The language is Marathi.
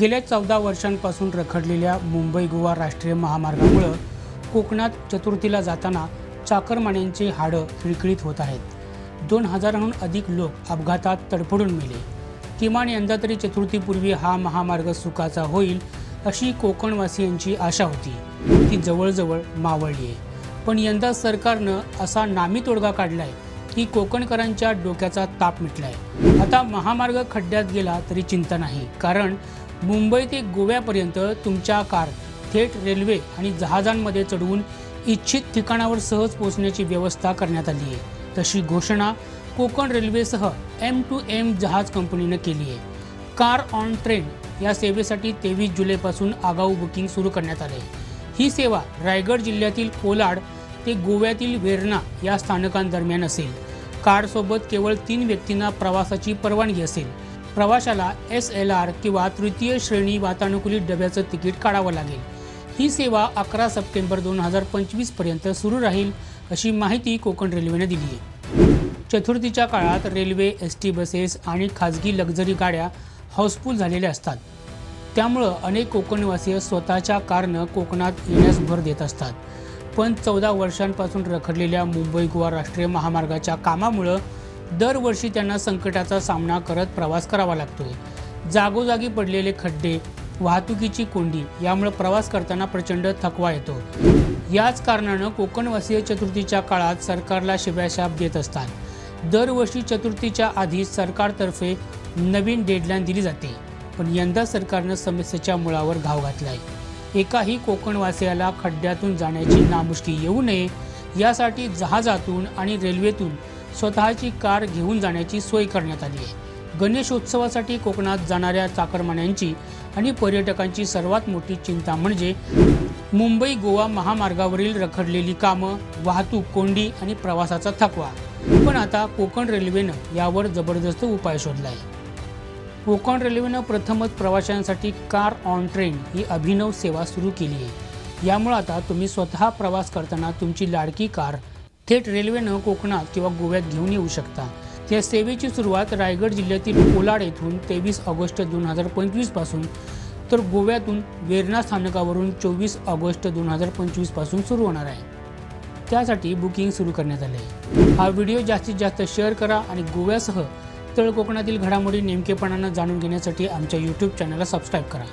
गेल्या चौदा वर्षांपासून रखडलेल्या मुंबई गोवा राष्ट्रीय महामार्गामुळं कोकणात चतुर्थीला जाताना चाकरमान्यांची हाडं खिळखिळीत होत आहेत. दोन हजारांहून अधिक लोक अपघातात तडफडून मेले. किमान यंदा तरी चतुर्थीपूर्वी हा महामार्ग सुखाचा होईल अशी कोकणवासियांची आशा होती. ती जवळजवळ मावळली आहे. पण यंदा सरकारनं असा नामी तोडगा काढलाय की कोकणकरांच्या डोक्याचा ताप मिटलाय. आता महामार्ग खड्ड्यात गेला तरी चिंता नाही. कारण मुंबई ते गोव्यापर्यंत तुमच्या कार थेट रेल्वे आणि जहाजांमध्ये चढवून इच्छित ठिकाणावर सहज पोहोचण्याची व्यवस्था करण्यात आली आहे. तशी घोषणा कोकण रेल्वेसह एम टू एम जहाज कंपनीनं केली आहे. कार ऑन ट्रेन या सेवेसाठी तेवीस जुलैपासून आगाऊ बुकिंग सुरू करण्यात आले ही सेवा रायगड जिल्ह्यातील कोलाड ते गोव्यातील वेरणा या स्थानकांदरम्यान असेल. कारसोबत केवळ तीन व्यक्तींना प्रवासाची परवानगी असेल. प्रवाशाला एस एल आर किंवा तृतीय श्रेणी वातानुकूलित डब्याचं तिकीट काढावं लागेल. ही सेवा अकरा सप्टेंबर दोन हजार पंचवीसपर्यंत सुरू राहील अशी माहिती कोकण रेल्वेने दिली आहे. चतुर्थीच्या काळात रेल्वे एस टी बसेस आणि खाजगी लक्झरी गाड्या हाऊसफुल झालेल्या असतात. त्यामुळं अनेक कोकणवासीय स्वतःच्या कारनं कोकणात येण्यास भर देत असतात. पण चौदा वर्षांपासून रखडलेल्या मुंबई गोवा राष्ट्रीय महामार्गाच्या कामामुळं दरवर्षी त्यांना संकटाचा सामना करत प्रवास करावा लागतोय. जागोजागी पडलेले खड्डे वाहतुकीची कोंडी यामुळे प्रवास करताना प्रचंड थकवा येतो. याच कारणानं कोकणवासीय चतुर्थीच्या काळात सरकारला शिव्याशाप देत असतात. दरवर्षी चतुर्थीच्या आधी सरकारतर्फे नवीन डेडलाईन दिली जाते पण यंदा सरकारनं समस्येच्या मुळावर घाव घातलाय. एकाही कोकणवासियाला खड्ड्यातून जाण्याची नामुष्की येऊ नये यासाठी जहाजातून आणि रेल्वेतून स्वतःची कार घेऊन जाण्याची सोय करण्यात आली आहे. गणेशोत्सवासाठी कोकणात जाणाऱ्या चाकरमान्यांची आणि पर्यटकांची सर्वात मोठी चिंता म्हणजे मुंबई गोवा महामार्गावरील रखडलेली कामं वाहतूक कोंडी आणि प्रवासाचा थकवा. पण आता कोकण रेल्वेनं यावर जबरदस्त उपाय शोधला आहे कोकण रेल्वेनं प्रथमच प्रवाशांसाठी कार ऑन ट्रेन ही अभिनव सेवा सुरू केली आहे. यामुळे आता तुम्ही स्वतः प्रवास करताना तुमची लाडकी कार थेट रेल्वेनं कोकणात किंवा गोव्यात घेऊन येऊ शकता. या सेवेची सुरुवात रायगड जिल्ह्यातील कोलाड येथून तेवीस ऑगस्ट दोन हजार पंचवीसपासून तर गोव्यातून वेरना स्थानकावरून चोवीस ऑगस्ट दोन हजार पंचवीसपासून सुरू होणार आहे. त्यासाठी बुकिंग सुरू करण्यात आले. आहे हा व्हिडिओ जास्तीत जास्त शेअर करा आणि गोव्यासह तळ कोकणातील घडामोडी नेमकेपणानं जाणून घेण्यासाठी आमच्या यूट्यूब चॅनलला सबस्क्राईब करा.